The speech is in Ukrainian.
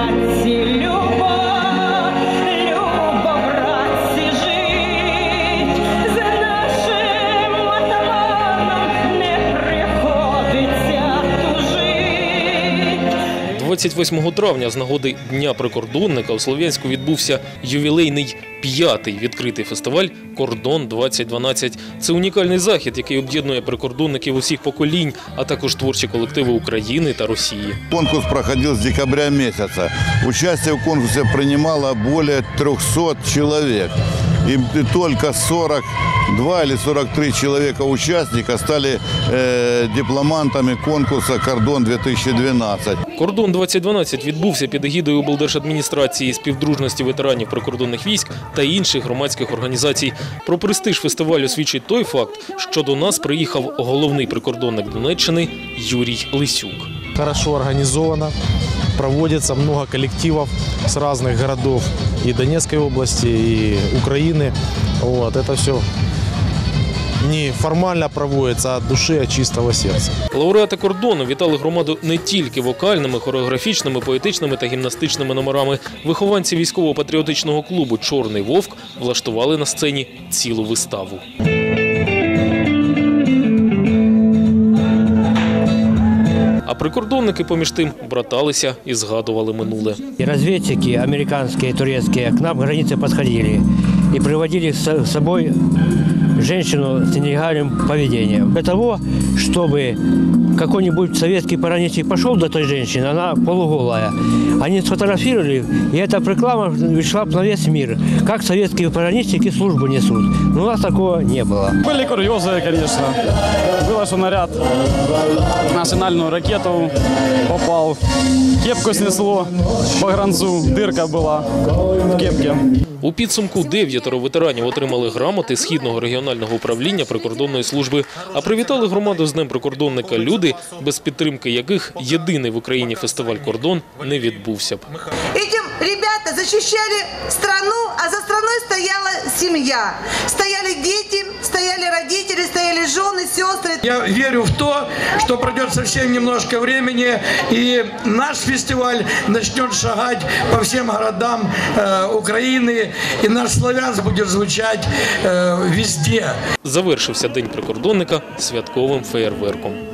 I see. 28 травня з нагоди Дня прикордонника у Слов'янську відбувся ювілейний п'ятий відкритий фестиваль Кордон 2012 Це унікальний захід, який об'єднує прикордонників усіх поколінь, а також творчі колективи України та Росії. Конкурс проходил с декабря месяца. Участие в конкурсе принимало более 300 человек. И только 42 или 43 человека участника стали э, дипломантами конкурса «Кордон-2012». Кордон 2012 відбувся під егідою облдержадміністрації співдружності ветеранів прикордонних військ та інших громадських організацій. Про престиж фестивалю свідчить той факт, що до нас приїхав головний прикордонник Донеччини Юрій Лисюк. хорошо организовано Проводится много коллективов с разных городов и Донецкой области, и Украины. Вот, это все не формально проводится, а от души, от чистого сердца. Лауреати кордону вітали громаду не тільки вокальними, хореографічними, поетичними та гімнастичними номерами. Вихованці військово-патріотичного клубу Чорний вовк влаштували на сцені цілу виставу. А прикордонники поміж тим браталися і згадували минуле. Розвідники американські і турецькі к нам границі підходили і приводили з собою женщину с нелегальным поведением. Для того, чтобы какой-нибудь советский пограничник пошел до той женщины, она полуголая. Они сфотографировали, и эта реклама шла на весь мир, как советские пограничники службу несут. Но у нас такого не было. Были курьезы, конечно. Было, что наряд на сигнальную ракету попал. Кепку снесло по гранцу, дырка была в кепке. У підсумку дев'ятеро ветеранів отримали грамоти східного регіонального управління прикордонної служби. А привітали громаду з Днем прикордонника люди, без підтримки яких єдиний в Україні фестиваль кордон не відбувся б. Этим ребята защищали страну, а за страной стояла семья. Стояли дети, стояли родители, стояли жены, сестры. Я верю в то, что пройдет совсем немножко времени, и наш фестиваль начнет шагать по всем городам э, Украины, и наш славянс будет звучать э, везде. Завершився день прикордонника святковим феєрверком.